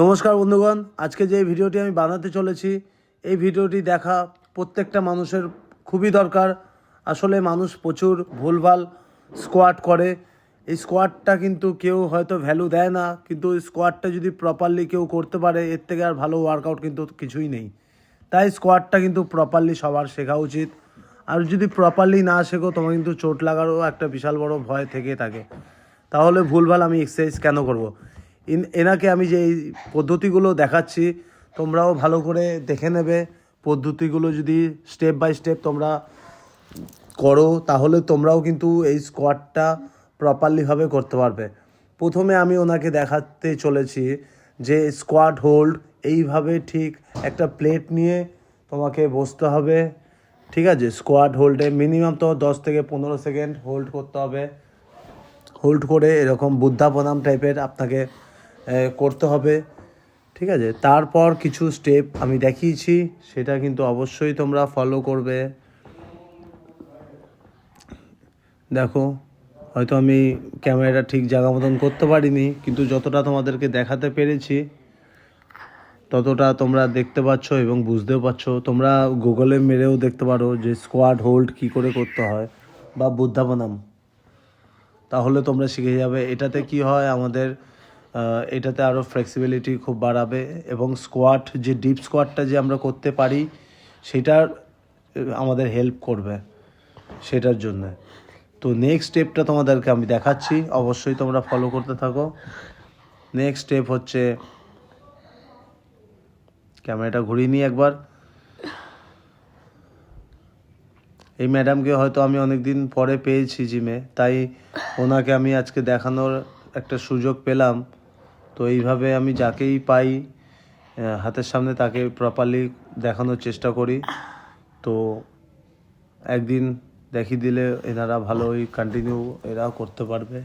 নমস্কার বন্ধুগণ, আজকে যে ভিডিওটি আমি বানাতে চলেছি, এই ভিডিওটি দেখা প্রত্যেকটা মানুষের খুবই দরকার। আসলে মানুষ প্রচুর ভুলভাল স্কোয়াট করে। এই স্কোয়াডটা কিন্তু কেউ হয়তো ভ্যালু দেয় না, কিন্তু স্কোয়াডটা যদি প্রপারলি কেউ করতে পারে, এর থেকে আর ভালো ওয়ার্কআউট কিন্তু কিছুই নেই। তাই স্কোয়াডটা কিন্তু প্রপারলি সবার শেখা উচিত। আর যদি প্রপারলি না শেখো, তোমার কিন্তু চোট লাগারও একটা বিশাল বড় ভয় থেকে থাকে। তাহলে ভুলভাল আমি এক্সারসাইজ কেন করব। ইন, এনাকে আমি যে এই পদ্ধতিগুলো দেখাচ্ছি, তোমরাও ভালো করে দেখে নেবে। পদ্ধতিগুলো যদি স্টেপ বাই স্টেপ তোমরা করো, তাহলে তোমরাও কিন্তু এই স্কোয়াডটা প্রপারলিভাবে করতে পারবে। প্রথমে আমি ওনাকে দেখাতে চলেছি যে স্কোয়াড হোল্ড এইভাবে ঠিক একটা প্লেট নিয়ে তোমাকে বসতে হবে। ঠিক আছে? স্কোয়াড হোল্ডে মিনিমাম তো দশ থেকে পনেরো সেকেন্ড হোল্ড করতে হবে। হোল্ড করে এরকম বুদ্ধা প্রণাম টাইপের আপনাকে করতে হবে, ঠিক আছে? তারপর কিছু স্টেপ আমি দেখিয়েছি, সেটা কিন্তু অবশ্যই তোমরা ফলো করবে। দেখো, হয়তো আমি ক্যামেরাটা ঠিক জায়গা মতন করতে পারিনি, কিন্তু যতটা তোমাদেরকে দেখাতে পেরেছি, ততটা তোমরা দেখতে পাচ্ছ এবং বুঝতেও পারছ তোমরা গুগলে মেরেও দেখতে পারো যে স্কোয়াড হোল্ড কি করে করতে হয়, বা বুদ্ধা প্রণাম তাহলে তোমরা শিখে যাবে, এটাতে কি হয় আমাদের এটাতে আরও ফ্লেক্সিবিলিটি খুব বাড়াবে এবং স্কোয়াট যে ডিপ স্কোয়াটটা যে আমরা করতে পারি, সেটার আমাদের হেল্প করবে সেটার জন্য। তো নেক্সট স্টেপটা তোমাদেরকে আমি দেখাচ্ছি, অবশ্যই তোমরা ফলো করতে থাকো। নেক্সট স্টেপ হচ্ছে, ক্যামেরাটা ঘুরিয়ে নিই একবার। এই ম্যাডামকে হয়তো আমি অনেক দিন পরে পেয়েছি জিমে তাই ওনাকে আমি আজকে দেখানোর একটা সুযোগ পেলাম। তো এইভাবে আমি যাকেই পাই হাতের সামনে তাকে প্রপারলি দেখানোর চেষ্টা করি। তো একদিন দেখিয়ে দিলে এনারা ভালোই কন্টিনিউ এরাও করতে পারবে।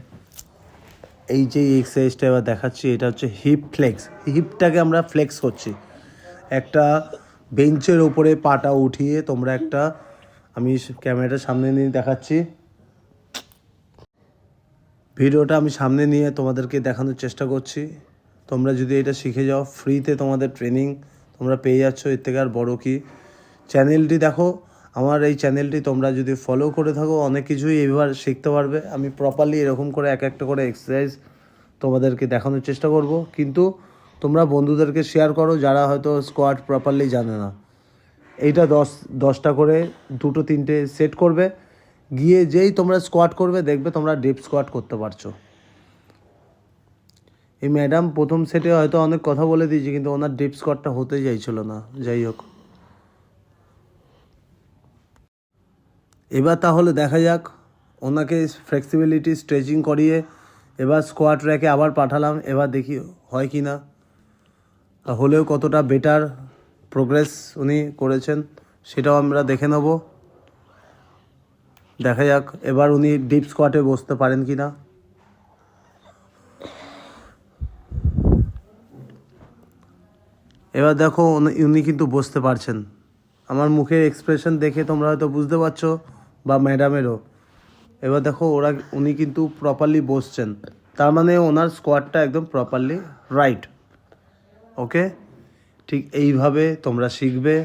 এই যে এক্সারসাইজটা এবার দেখাচ্ছি, এটা হচ্ছে হিপ ফ্লেক্স হিপটাকে আমরা ফ্লেক্স করছি। একটা বেঞ্চের ওপরে পাটা উঠিয়ে তোমরা একটা, আমি ক্যামেরাটা সামনে নিয়ে দেখাচ্ছি। ভিডিওটা আমি সামনে নিয়ে তোমাদেরকে দেখানোর চেষ্টা করছি। তোমরা যদি এটা শিখে যাও, ফ্রিতে তোমাদের ট্রেনিং তোমরা পেয়ে যাচ্ছ। এর থেকে আর বড়ো কী? চ্যানেলটি দেখো। আমার এই চ্যানেলটি তোমরা যদি ফলো করে থাকো, অনেক কিছুই এবার শিখতে পারবে। আমি প্রপারলি এরকম করে এক একটা করে এক্সারসাইজ তোমাদেরকে দেখানোর চেষ্টা করব। কিন্তু তোমরা বন্ধুদেরকে শেয়ার করো, যারা হয়তো স্কোয়াড প্রপারলি জানে না। এইটা দশ, দশটা করে দুটো তিনটে সেট করবে। গিয়ে যেই তোমরা স্কোয়াট করবে, দেখবে তোমরা ডিপ স্কোয়াট করতে পারছ। এই ম্যাডাম প্রথম সেটে হয়তো অনেক কথা বলে দিয়েছে, কিন্তু ওনার ডিপ স্কোয়াটটা হতে চাইছিল না। যাই হোক। এবার তাহলে দেখা যাক, ওনাকে ফ্লেক্সিবিলিটি স্ট্রেচিং করিয়ে এবার স্কোয়াট র্যাকে আবার পাঠালাম। এবার দেখি হয় কি না। হলেও কতটা বেটার প্রোগ্রেস উনি করেছেন, সেটাও আমরা দেখে নেব। দেখা যাক, এবার উনি ডিপ স্কোয়াটে বসতে পারেন কি না এবার দেখো, উনি- কিন্তু বসতে পারছেন। আমার মুখের এক্সপ্রেশন দেখে তোমরা হয়তো বুঝতে পারছ, বা ম্যাডামেরও এবার দেখো, ওরা, উনি কিন্তু প্রপারলি বসছেন। তার মানে ওনার স্কোয়াডটা একদম প্রপারলি রাইট ওকে ঠিক এইভাবে তোমরা শিখবে।